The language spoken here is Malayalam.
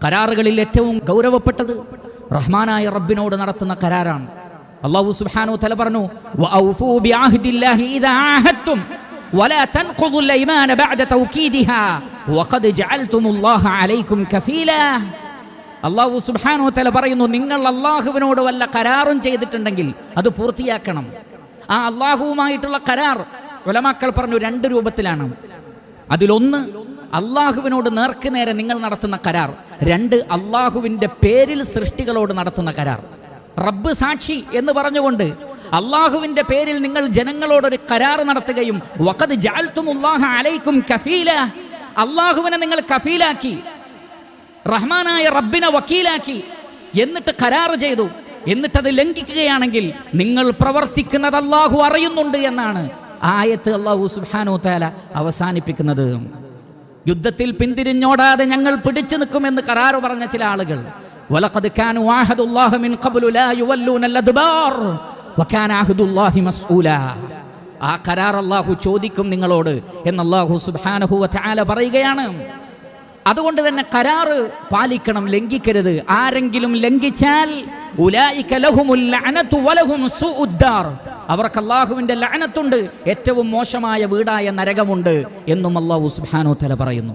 കരാറുകളിൽ ഏറ്റവും ഗൗരവപ്പെട്ടത് റഹ്മാനായ റബ്ബിനോട് നടത്തുന്ന കരാറാണ് അള്ളാഹു സുബ്ഹാനഹു തല പറഞ്ഞു വഔഫൂ ബിഅഹ്ദില്ലാഹി ഇദാ ആഹദ്തും ولا تنقضوا الايمان بعد توكيدها وقد جعلتم الله عليكم كفيلا അള്ളാഹു സുബ്ഹാനഹു തല പറയുന്നു നിങ്ങൾ അള്ളാഹുവിനോട് വല്ല കരാറും ചെയ്തിട്ടുണ്ടെങ്കിൽ അത് പൂർത്തിയാക്കണം ആ അള്ളാഹുവുമായിട്ടുള്ള കരാർ ഉലമാക്കൾ പറഞ്ഞു രണ്ട് രൂപത്തിലാണ് അതിലൊന്ന് അള്ളാഹുവിനോട് നേർക്ക് നേരെ നിങ്ങൾ നടത്തുന്ന കരാർ. രണ്ട് അള്ളാഹുവിന്റെ പേരിൽ സൃഷ്ടികളോട് നടത്തുന്ന കരാർ. റബ്ബ് സാക്ഷി എന്ന് പറഞ്ഞുകൊണ്ട് അള്ളാഹുവിന്റെ പേരിൽ നിങ്ങൾ ജനങ്ങളോടൊരു കരാർ നടത്തുകയും വഖദ് ഉള്ളാഹ അലൈക്കും കഫീല. അള്ളാഹുവിനെ നിങ്ങൾ കഫീലാക്കി റഹ്മാനായ റബ്ബിനെ വക്കീലാക്കി എന്നിട്ട് കരാർ ചെയ്തു. എന്നിട്ടത് ലംഘിക്കുകയാണെങ്കിൽ നിങ്ങൾ പ്രവർത്തിക്കുന്നത് അള്ളാഹു അറിയുന്നുണ്ട് എന്നാണ് ആയത്ത് അള്ളാഹു സുബ്ഹാനഹു തആല അവസാനിപ്പിക്കുന്നത്. യുദ്ധത്തിൽ പിന്തിരിഞ്ഞോടാതെ ഞങ്ങൾ പിടിച്ചു നിൽക്കുമെന്ന് കരാറ് പറഞ്ഞ ചില ആളുകൾ. ആ കരാർ അള്ളാഹു ചോദിക്കും നിങ്ങളോട് എന്ന് അള്ളാഹു സുബ്ഹാനഹു വതആല പറയുകയാണ്. അതുകൊണ്ട് തന്നെ കരാറ് പാലിക്കണം ലംഘിക്കരുത്. ആരെങ്കിലും ലംഘിച്ചാൽ ഉലായിക്കലഹുമുല്ല ലഅനതു വലഹും സുഉദ്ദാർ അവർക്ക് അള്ളാഹുവിന്റെ ലാനത്തുണ്ട് ഏറ്റവും മോശമായ വീടായ നരകമുണ്ട് എന്നും അള്ളാഹു സുബ്ഹാനഹു തല പറയുന്നു.